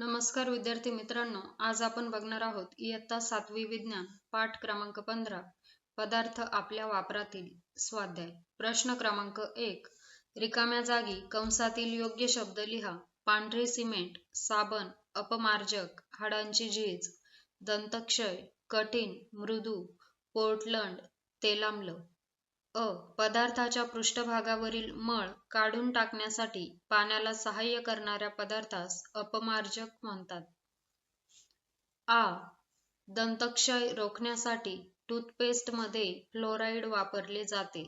नमस्कार विद्यार्थी मित्रांनो आज आपण बघणार आहोत इयत्ता सातवी विज्ञान पाठ क्रमांक पंधरा पदार्थ आपल्या वापरातील स्वाध्याय. प्रश्न क्रमांक एक रिकाम्या जागी कंसातील योग्य शब्द लिहा. पांढरे सिमेंट साबण अपमार्जक हाडांची झीज दंतक्षय कठीण मृदू पोर्टलंड तेलांबल अ पदार्थाच्या पृष्ठभागावरील मळ काढून टाकण्यासाठी पाण्याला सहाय्य करणाऱ्या पदार्थास अपमार्जक म्हणतात. आ दंतक्षय रोखण्यासाठी टूथपेस्टमध्ये फ्लोराईड वापरले जाते.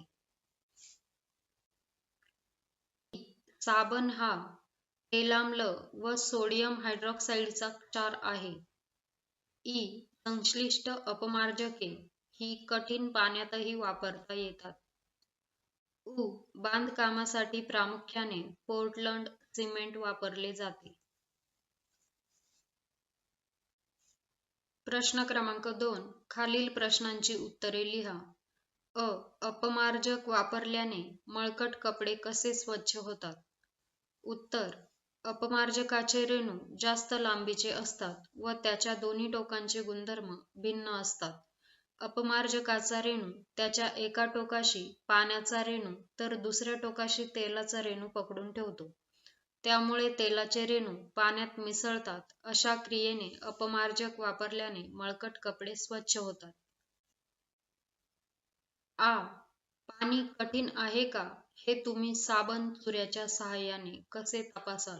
साबण हा तेलाम्ल व सोडियम हायड्रॉक्साईडचा क्षार आहे. ई संश्लिष्ट अपमार्जके. ही कठीण पाण्यातही वापरता येतात. उ बांधकामासाठी प्रामुख्याने पोर्टलंड सिमेंट वापरले जाते. प्रश्न क्रमांक दोन खालील प्रश्नांची उत्तरे लिहा. अ अपमार्जक वापरल्याने मळकट कपडे कसे स्वच्छ होतात? उत्तर अपमार्जकाचे रेणू जास्त लांबीचे असतात व त्याच्या दोन्ही टोकांचे गुणधर्म भिन्न असतात. अपमार्जकाचा रेणू त्याच्या एका टोकाशी पाण्याचा रेणू तर दुसऱ्या टोकाशी तेलाचा रेणू पकडून ठेवतो. त्यामुळे तेलाचे रेणू पाण्यात मिसळतात अशा क्रियेने अपमार्जक वापरल्याने मळकट कपडे स्वच्छ होतात. आ पाणी कठीण आहे का? हे तुम्ही साबण चुऱ्याच्या सहाय्याने कसे तपासाल?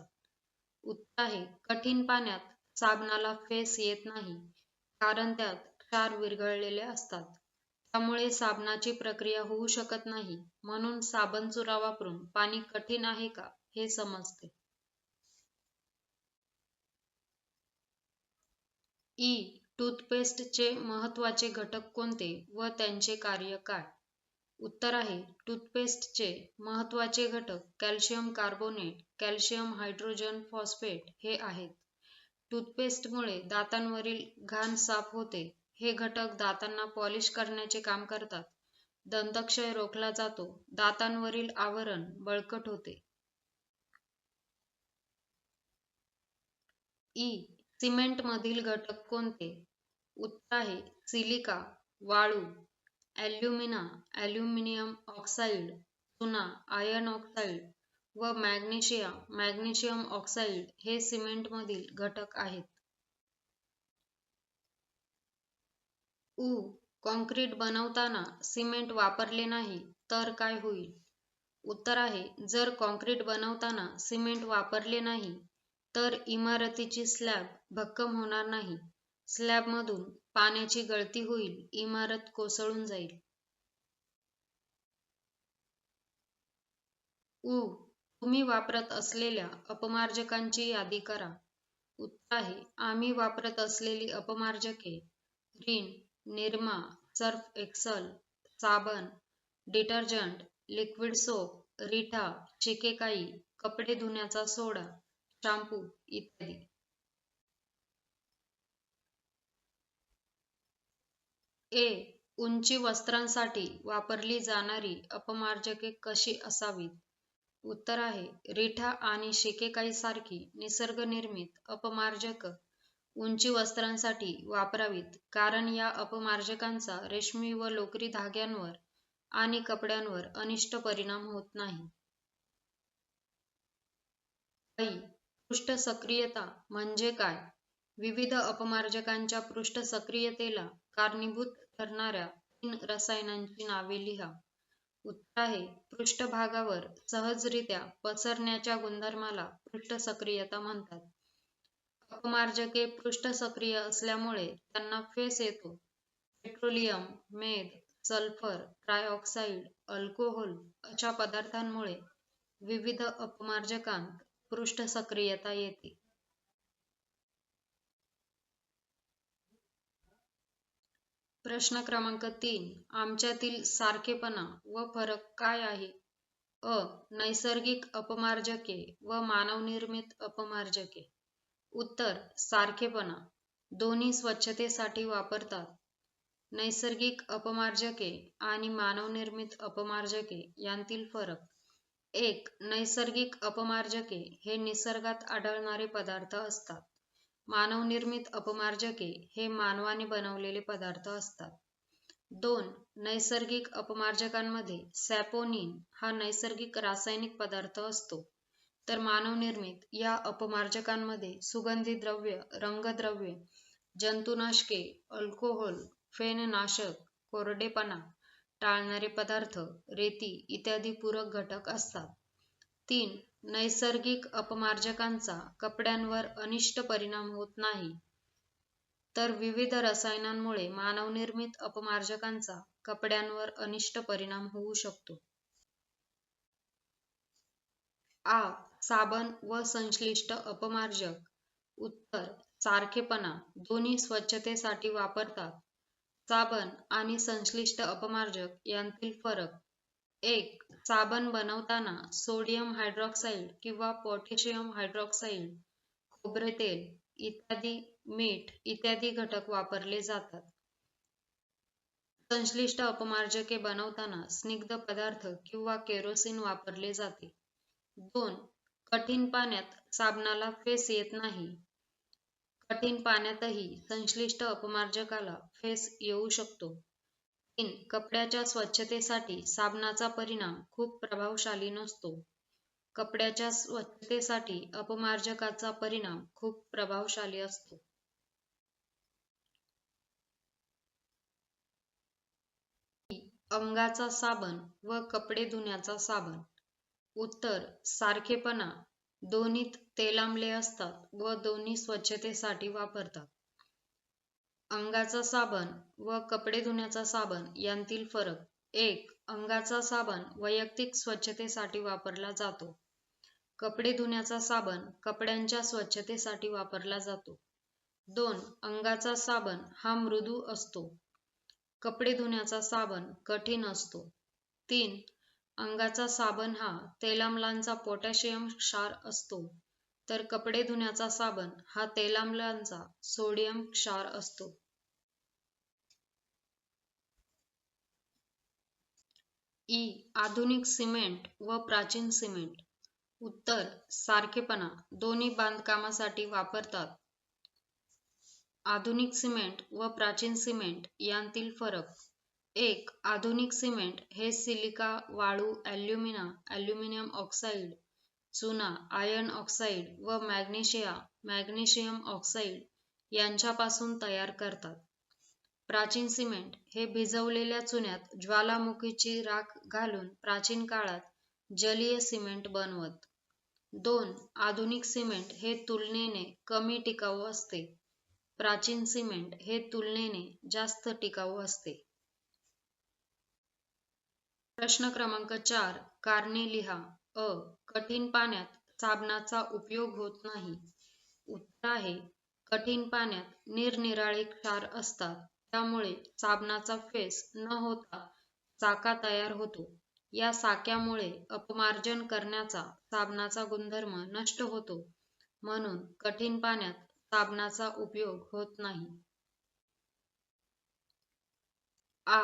उत्तर आहे कठीण पाण्यात साबणाला फेस येत नाही कारण त्यात क्षार विरघळलेले असतात. त्यामुळे साबणाची प्रक्रिया होऊ शकत नाही. म्हणून साबण चुरा वापरून पाणी कठीण आहे का हे समजते. ई. टूथपेस्टचे महत्त्वाचे घटक कोणते व त्यांचे कार्य काय? उत्तर आहे टूथपेस्टचे महत्त्वाचे घटक calcium carbonate calcium hydrogen phosphate हे आहेत. टूथपेस्टमुळे दातांवरील घाण साफ होते. हे घटक दातांना पॉलिश करण्याचे काम करतात. दंतक्षय रोखला जातो. दातांवरील आवरण बळकट होते. ई. सिमेंट मधील घटक कोणते? उत्तर आहे सिलिका वाळू ॲल्युमिना ॲल्युमिनियम ऑक्साईड चुना आयर्न ऑक्साईड व मॅग्नेशिया. मॅग्नेशियम ऑक्साईड हे सिमेंटमधील घटक आहेत. उ कॉन्क्रीट बनवताना सिमेंट वापरले नाही तर काय होईल? उत्तर आहे जर कॉन्क्रीट बनवताना सिमेंट वापरले नाही तर इमारतीची स्लॅब भक्कम होणार नाही. स्लॅबमधून पाण्याची गळती होईल इमारत कोसळून जाईल. उ तुम्ही वापरत असलेल्या अपमार्जकांची यादी करा. उत्तर आहे आम्ही वापरत असलेली अपमार्जके रिन निरमा सर्फ एक्सल साबण डिटर्जंट लिक्विड सोप रिठा शिकेकाई कपडे धुण्याचा सोडा शाम्पू इत्यादी. ए. उंची वस्त्रांसाठी वापरली जाणारी अपमार्जके कशी असावीत? उत्तर आहे रिठा आणि शिकेकाई सारखी निसर्गनिर्मित अपमार्जक उंची वस्त्रांसाठी वापरावीत. कारण या अपमार्जकांचा रेशमी व लोकरी धाग्यांवर आणि कपड्यांवर अनिष्ट परिणाम होत नाही. पृष्ठ सक्रियता म्हणजे काय? विविध अपमार्जकांच्या पृष्ठ सक्रियतेला कारणीभूत ठरणाऱ्या तीन रसायनांची नावे लिहा. उत्तर आहे पृष्ठभागावर सहजरित्या पसरण्याच्या गुणधर्माला पृष्ठ सक्रियता म्हणतात. अपमार्जके पृष्ठ सक्रिय असल्यामुळे त्यांना फेस येतो. पेट्रोलियम मेद सल्फर ट्रायऑक्साईड अल्कोहोल अशा पदार्थांमुळे विविध अपमार्जकांत पृष्ठ सक्रियता येते. प्रश्न क्रमांक तीन. आमच्यातील सारखेपणा व फरक काय आहे? अ. नैसर्गिक अपमार्जके व मानवनिर्मित अपमार्जके. उत्तर सारखेपणा. दोन्ही स्वच्छतेसाठी वापरतात. नैसर्गिक अपमार्जके आणि मानवनिर्मित अपमार्जके यांतील फरक. एक नैसर्गिक अपमार्जके हे निसर्गात आढळणारे पदार्थ असतात. मानवनिर्मित अपमार्जके हे मानवाने बनवलेले पदार्थ असतात. दोन नैसर्गिक अपमार्जकांमध्ये सॅपोनिन हा नैसर्गिक रासायनिक पदार्थ असतो. तर मानवनिर्मित या अपमार्जकांमध्ये सुगंधी द्रव्य रंगद्रव्ये जंतुनाशके अल्कोहोल फेननाशक कोरडेपणा टाळणारे पदार्थ रेती इत्यादी पूरक घटक असतात. तीन नैसर्गिक अपमार्जकांचा कपड्यांवर अनिष्ट परिणाम होत नाही. तर विविध रसायनांमुळे मानवनिर्मित अपमार्जकांचा कपड्यांवर अनिष्ट परिणाम होऊ शकतो. आ साबण व संश्लिष्ट अपमार्जक. उत्तर सारखेपणा. दोन्ही स्वच्छतेसाठी वापरतात. साबण आणि संश्लिष्ट अपमार्जक यांतील फरक. एक साबण बनवताना सोडियम हायड्रॉक्साईड किंवा पोटॅशियम हायड्रॉक्साईड खोबरे तेल इत्यादी मीठ इत्यादी घटक वापरले जातात. संश्लिष्ट अपमार्जके बनवताना स्निग्ध पदार्थ किंवा केरोसिन वापरले जाते. दोन कठीण पाण्यात साबणाला फेस येत नाही. कठीण पाण्यातही संश्लिष्ट अपमार्जकाला फेस येऊ शकतो. तीन कपड्याच्या स्वच्छतेसाठी साबणाचा परिणाम खूप प्रभावशाली नसतो. कपड्याच्या स्वच्छतेसाठी अपमार्जकाचा परिणाम खूप प्रभावशाली असतो. अंगाचा साबण व कपडे धुण्याचा साबण उत्तर सारखेपणा. दोन्हीत तेलांबले असतात व दोन्ही स्वच्छतेसाठी वापरतात. अंगाचा साबण व कपडे धुण्याचा साबण यांतील फरक. एक अंगाचा साबण वैयक्तिक स्वच्छतेसाठी वापरला जातो. कपडे धुण्याचा साबण कपड्यांच्या स्वच्छतेसाठी वापरला जातो. दोन अंगाचा साबण हा मृदू असतो. कपडे धुण्याचा साबण कठीण असतो. तीन अंगाचा साबण हा तेलामलांचा पोटॅशियम क्षार असतो. तर कपडे धुण्याचा साबण हा तेलामलांचा सोडियम क्षार असतो. ई. आधुनिक सिमेंट व प्राचीन सिमेंट. उत्तर सारखेपणा दोन्ही बांधकामासाठी वापरतात. आधुनिक सिमेंट व प्राचीन सिमेंट यांतील फरक. एक आधुनिक सिमेंट. हे सिलिका वाळू ॲल्युमिना ॲल्युमिनियम ऑक्साईड चुना आयर्न ऑक्साईड व मॅग्नेशिया मॅग्नेशियम ऑक्साईड यांच्यापासून तयार करतात. प्राचीन सिमेंट हे भिजवलेल्या चुन्यात ज्वालामुखीची राख घालून प्राचीन काळात जलीय सिमेंट बनवत. दोन आधुनिक सिमेंट हे तुलनेने कमी टिकाऊ असते. प्राचीन सिमेंट हे तुलनेने जास्त टिकाऊ असते. प्रश्न क्रमांक चार कारणे लिहा. अ. कठीण पाण्यात साबणाचा उपयोग होत नाही. उत्तर आहे कठीण पाण्यात निरनिराळे क्षार असतात. त्यामुळे साबणाचा फेस न होता चाका तयार होतो. या साक्यामुळे अपमार्जन करण्याचा साबणाचा गुणधर्म नष्ट होतो. म्हणून कठीण पाण्यात साबणाचा उपयोग होत नाही. आ.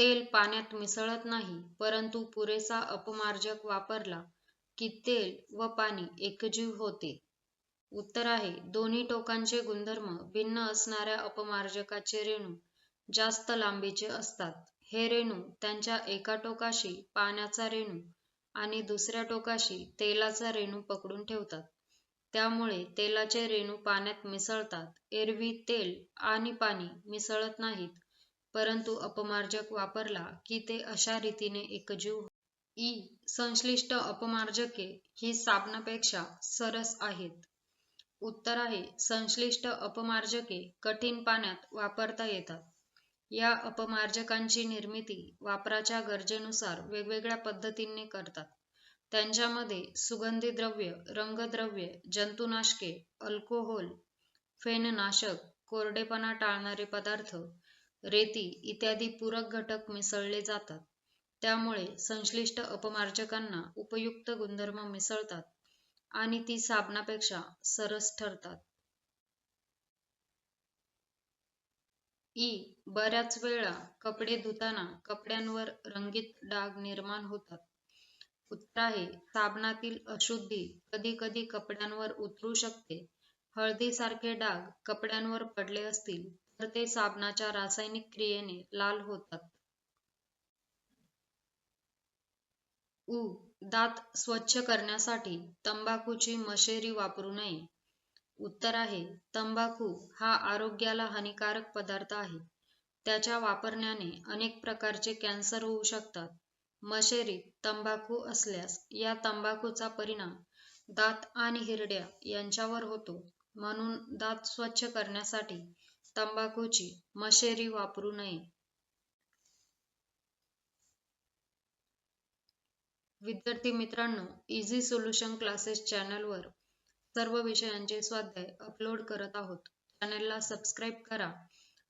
तेल पाण्यात मिसळत नाही परंतु पुरेसा अपमार्जक वापरला की तेल व पाणी एकजीव होते. उत्तर आहे दोन्ही टोकांचे गुणधर्म भिन्न असणाऱ्या अपमार्जकाचे रेणू जास्त लांबीचे असतात. हे रेणू त्यांच्या एका टोकाशी पाण्याचा रेणू आणि दुसऱ्या टोकाशी तेलाचा रेणू पकडून ठेवतात. त्यामुळे तेलाचे रेणू पाण्यात मिसळतात. एरवी तेल आणि पाणी मिसळत नाहीत. परंतु अपमार्जक वापरला की ते अशा रीतीने एकजीव ई. संश्लिष्ट अपमार्जके ही साबणापेक्षा सरस आहेत. उत्तर आहे संश्लिष्ट अपमार्जके कठीण पाण्यात वापरता येतात. या अपमार्जकांची निर्मिती वापराच्या गरजेनुसार वेगवेगळ्या पद्धतींनी करतात. त्यांच्यामध्ये सुगंधी द्रव्य रंगद्रव्य जंतुनाशके अल्कोहोल फेननाशक कोरडेपणा टाळणारे पदार्थ रेती इत्यादी पूरक घटक मिसळले जातात. त्यामुळे संश्लिष्ट अपमार्जकांना उपयुक्त गुणधर्म मिसळतात आणि ती साबणापेक्षा सरस ठरतात. ई. बऱ्याच वेळा कपडे धुताना कपड्यांवर रंगीत डाग निर्माण होतात. उत्तर आहे साबणातील अशुद्धी कधी कधी कपड्यांवर उतरू शकते. हळदीसारखे डाग कपड्यांवर पडले असतील तर ते साबणाच्या रासायनिक क्रियेने लाल होतात. उ. दात स्वच्छ करण्यासाठी तंबाखूची मशेरी वापरू नये. उत्तर आहे तंबाखू हा आरोग्याला हानिकारक पदार्थ आहे. त्याच्या वापरण्याने अनेक प्रकारचे कॅन्सर होऊ शकतात. मशेरीत तंबाखू असल्यास या तंबाखूचा परिणाम दात आणि हिरड्या यांच्यावर होतो. म्हणून दात स्वच्छ करण्यासाठी तंबाखूची मशेरी वापरू नये. विद्यार्थी मित्रांनो इझी सोल्युशन क्लासेस चॅनलवर सर्व विषयांचे स्वाध्याय अपलोड करत आहोत. चॅनलला सबस्क्राईब करा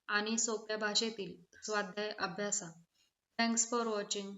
आणि सोप्या भाषेतील स्वाध्याय अभ्यासा. Thanks for watching